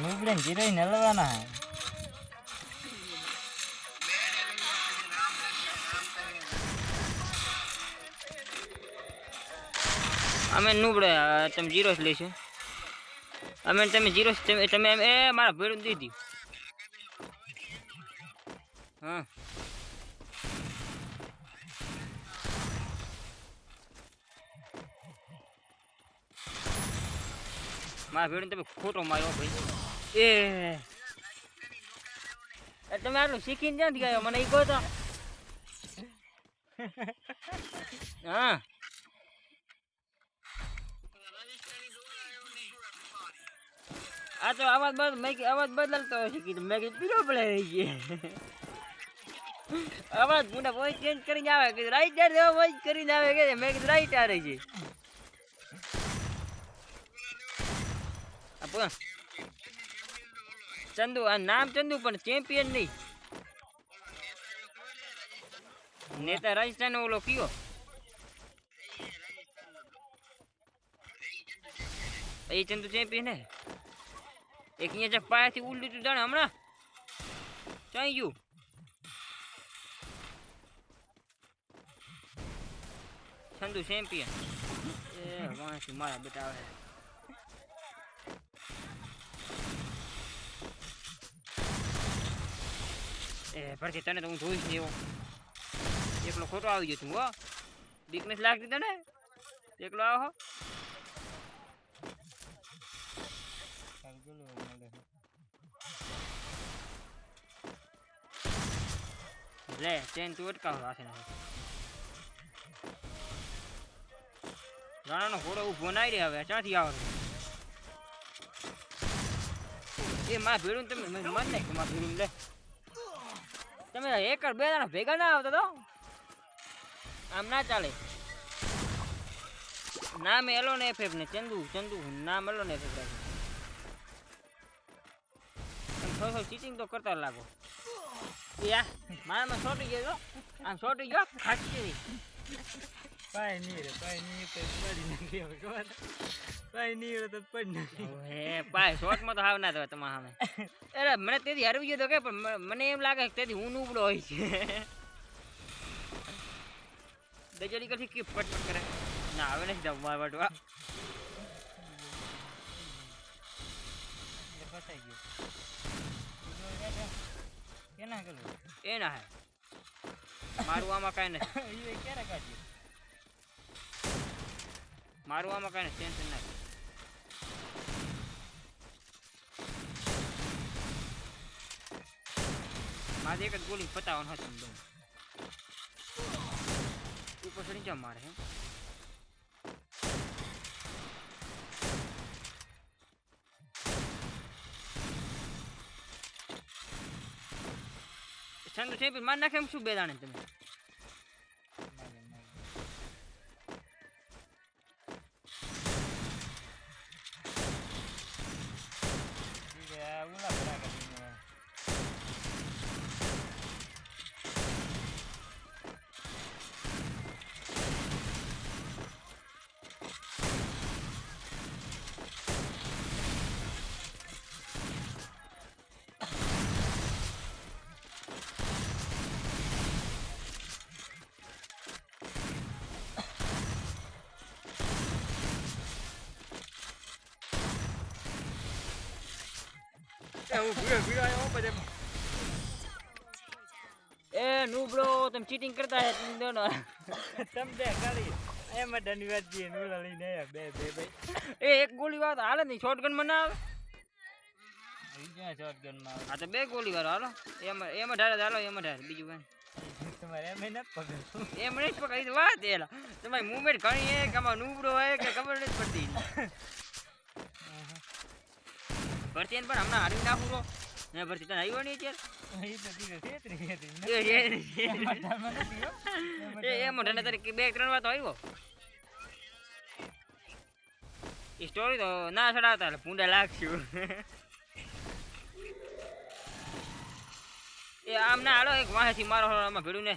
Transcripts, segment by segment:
નુબડે zero નલવાના અમે નુબડે તમે zero લેશો અમે તમે જીરો તમે તમે એમ- એ, મારા ભેડું દીધી હા. મારા ભેડું તમે ખોટો માર્યો ભાઈ. એ. તમે આટલું શીખીને ક્યાંથી ગયો મને એ કહો તો. હા. આ તો અવાજ બદલ મેં અવાજ બદલતો છે કીધું. મેં કીધું પીલો પડે ગઈ અવાજ મોટા વોઇસ ચેન્જ કરીને આવે કીધું રાઈટ યાર વોઇસ કરીને આવે કે મેં કીધું રાઈટ આ રહી છે. ચંદુ, આ નામ ચંદુ, પણ ચેમ્પિયન નહીં. નેતા રાજસ્થાન ઓલો કયો? એ ચંદુ ચેમ્પિયન હે. એક અહીંયા જક પાયાથી ઉલ્લું તું જાણે હમણાં. ચાઈ ગયું? ચંદુ ચેમ્પિયન એ વાંચી મારા બેટા એ ભરતી તને તો હું જોઈશ નહીં એવો. એકલો ખોટો આવી ગયો તું હો. બીકનેસ લાગતી તને? એકલો આવો લે, ચેન તું અટકાવ રાખે રાણાનો ઘોડો ઊભો નાઈ રે હવે, ક્યાંથી આવો એ, માં ભેડું ને તમે, મન નાખ્યું માં ભેડું લે. તમે એકર બે જણા ભેગા ના આવતા તો? આમ ના ચાલે. નામ એલો ને એફએફ ને, ચંદુ ચંદુ, નામ એલો ને એફએફ રાખે. થોડું થોડું ચીટિંગ તો કરતા લાગો. યા, મારામાં છોટી ગયો. આમ છોટી ગયો? ખાસી જેવી નહીં રે પાય નહીં તો પડી નાખી હવે ખબર? પાય નહીં રે તો પડી નાખી. હે પાય શોર્ટમાં તો હાવ ના થવાય તમારા સામે. અરે મને તેથી હરવી ગયો તો કે પણ મને એમ લાગે કે તેથી હું ઉબળો હોય છે. દજડી કરથી કે પટ કરે. ના હવે નથી જમવા વટવા ફસાઈ ગયો. કેના ગયું એ ના હે મારું આમાં કાંઈ નથી. ક્યારે કાઢ્યું? મારું આમાં કાંઈ ટેન્શન ના મારે એક જ ગોલી પતાવવાનું હતું દઉં ઉપર ચડી જાવ મારે, હે? ઠંડુ છે પણ માર નાખે એમ શું બે દાણે તમે? હું ભૂયો ભૂયો આવ્યો બધે એ નુબડો તમે ચીટિંગ કરતા હે તમે દોનો તમ બે ખાલી એમાં ધન્યવાદ જી નૂલા લઈને આવ્યા બે બે ભાઈ. એ એક ગોળી વાત હાલે નહીં શોર્ટગનમાં ના આવે? શોટગનમાં આ તો બે ગોળી વાળો હાલો. એમાં એમાં ઢારે હાલો એમાં ઢારે બીજું કાંઈ. તમારે એમ નથી પકડ એમ નહીં પકડી વાત એલા તમારી મુવમેન્ટ ઘણી હે કે આમાં નુબડો હે કે ખબર નથી પડતી. ભરતી પણ હમણાં હારી નાખું પૂરો. ને ભરતી તને આવ્યો નહીં અત્યારે એ એ મોઢાને તારી બે ત્રણ વાર તો આવ્યો એ સ્ટોરી તો ના ચડાવતા એટલે ભૂંડા લાગશું. એ આમ ના હાલો એક વાહેથી મારો આમાં ભેડું ને.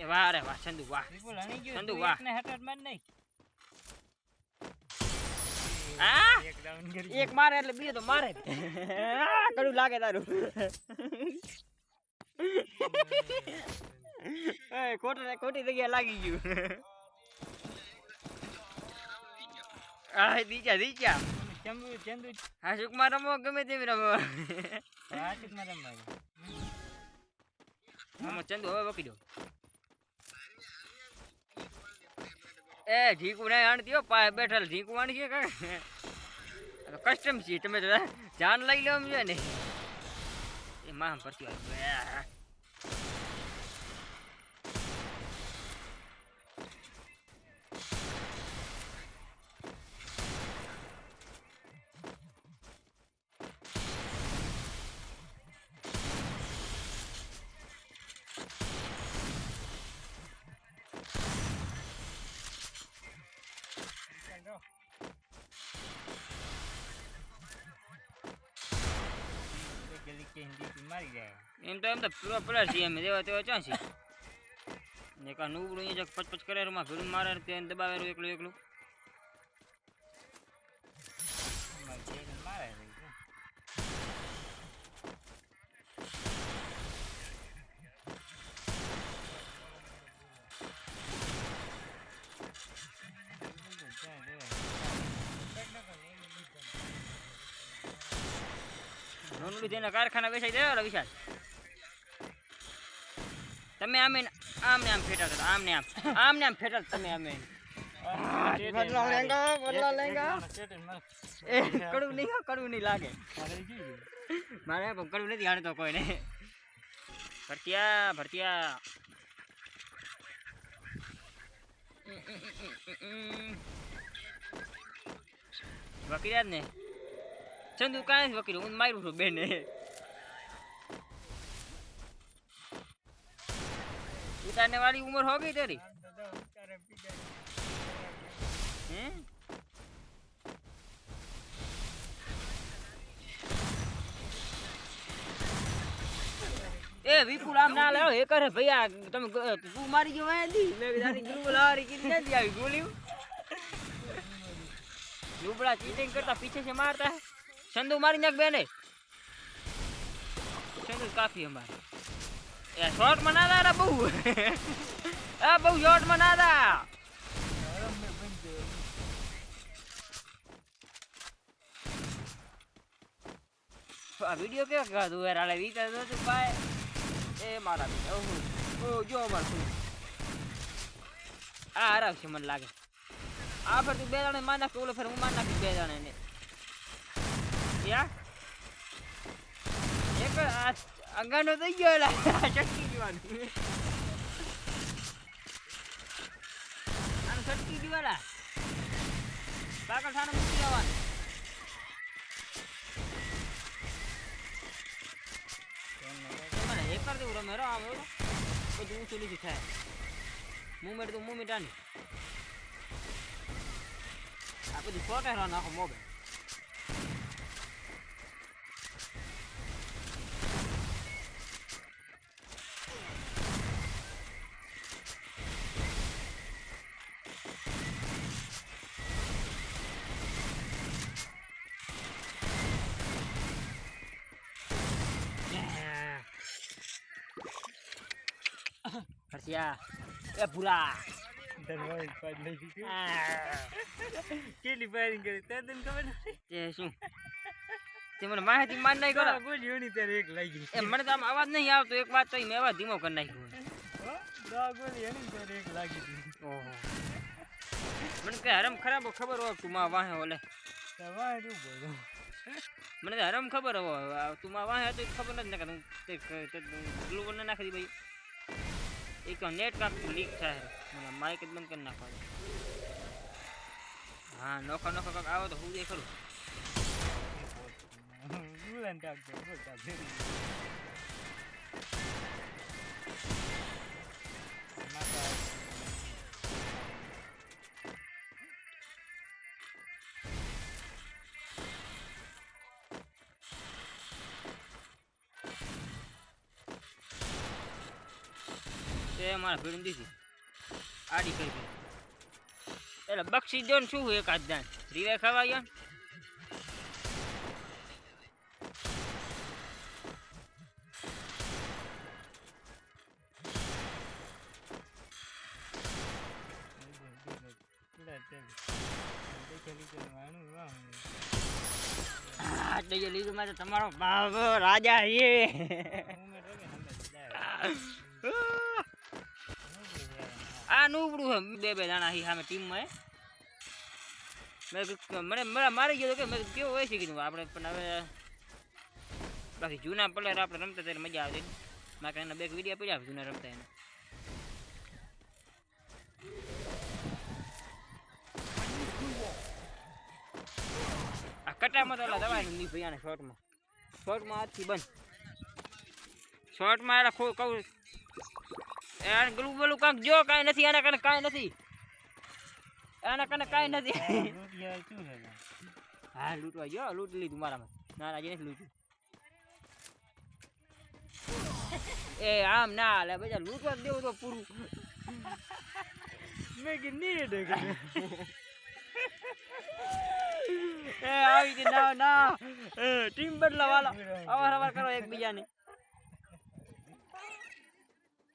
એ વાહ રે વાહ ચંદુ વાહ. ચંદુ, વાહ. ને હટાટ માર નહીં? એક down કરી. એક મારે એટલે બીજો તો મારે. કડવું લાગે તારું. એ ખોટું ખોટી જગ્યાએ લાગી ગયું. આ દીચા દીચા ચંદુ ચંદુ. હા સુકમાં રમો ગમે તેમ રમો હાથમાં રમવાનું. આમાં ચંદુ હવે વકી દો એ ઢીકુ નહીં આણતી હો પાસે બેઠેલ ઝીકું આણી છે કસ્ટમ છે, તમે જાન લઈ લો એમ છે ને. એ માં પરથી હિન્દી મારી જાય એમ તો એમ તો પૂરો પ્લેયર છે એમ દેવા તેવા ચાં છીએ ને કા નુબડું અહીંયા પચપચ પચ કરે રૂમાં ભીડું મારે ને તેને દબાવે એકલું એકલું મારી છેડે મારે રહી છે. નોનડી તેના કારખાના બેસાઈ દેવા ઓલા વિશાલ. તમે આમે આમ ને આમ ફેટા કરો આમ ને આમ. આમ ને આમ ફેટા તમે આમે બદલા લેંગા, બદલા લેંગા. એ કડવું નહીં કડવું નહીં લાગે. મારે પણ કડવું નથી આને કોઈને. ભરતિયા ભરતિયા. વકીલ ને? ચંદુ કાંઈ જ વકીલ, હું માર્યું છું બેને. ઉતારને વાળી ઉંમર હો ગઈ તારી? એ વિપુલ આમ ના લાવો એ કરે ભૈયા તમે તું મારી ગયો મેં તારી ગ્રુપ લાવારી કીધી નથી આવી ગોળી લુબડા ચીટિંગ કરતા પીછે છે મારતા. ચંદુ મારી નાખ બેને. ચંદુ કાફી અમારે. એ શોર્ટમાં ના દાડા બહુ. એ બહુ શોર્ટમાં ના દા. આ વિડિયો કે કાધું યાર આલે વિચાર તો તું પાય એ મારા ઓહો. ઓ, જો અમાર શું આ આરાવશે મને લાગે. આ ફેર તું બે જાણે માર નાખ, ઓલો ફેર હું માર નાખી બે દાણે ને યા એક અંગાનો થઈ ગયો એલા ચટકી જવાનું આને. ચટકી દીવાલા પાકળ થાને મૂકી આવવાનું એક કરી દેવું રમે રો આમ એવું બધું ઊંચું નીચું થાય. મુમેન્ટ તો મુમેન્ટ આની આ બધું ફોટા નાખો મોબાઈલ. હર્ષિયા એ લઈ. આ. કેટલી firing કરી? તે તને ખબર નથી? તે શું? તે મને માહિતી માર નાખી તારા ગોળી હણી ત્યારે એક લાગી. એ મને તો આમ અવાજ નહીં આવતો. એક વાત તો મેં અવાજ ધીમો કરી નાખ્યો. ઓહો. મને કે હરમ ખરાબ ખબર હોય તું માં વાહે ઓલે? તાર મને તો હરમ ખબર હોય. તું માં વાહે હતો ખબર નથી. ને તું તે ગ્લુકોન નાખી ભાઈ. એક નેટ કાક લીક થાય મને માઇક બંધ કરી નાખવા દે. હા, નોખો નોખો કાક આવો તો હું દે ખરું તે મારા ભીડું દીધી. આડી કરી એટલે બક્ષી દો ને શું એક એકાદ દાન રીવે ખાવા ગયો તમારો બાપ રાજા છે. આ નુબડું હે બે બે દાણા હી સામે ટીમમાં મને મને મારી ગયો કે મેં કેવો હોય કીધું. આપણે પણ હવે બાકી જૂના પ્લેયર આપણે રમતા ત્યારે મજા આવતી. બાકી એના બે વીડિયો પડ્યા જૂના રમતા એને. આ કટામાં તો ઓલા દવાઈ નહીં ભૈયાને શોર્ટમાં શોર્ટમાં હાથથી બંધ. શોર્ટમાં એલા કહું એને ગલું બોલું કાંક જો કાંઈ નથી એના કને કાંઈ નથી. એના કને કાંઈ નથી. હા લૂંટવા ગયો લૂંટ લીધું મારામાં. ના ના જે નથી લૂંટ્યું. એ આમ ના લે બધા લૂંટવા દેવું તો પૂરું. મેં કે. નીડ એ આવી ના ના. ટીમ બદલા વાળા અવાર અવાર કરો એકબીજાને.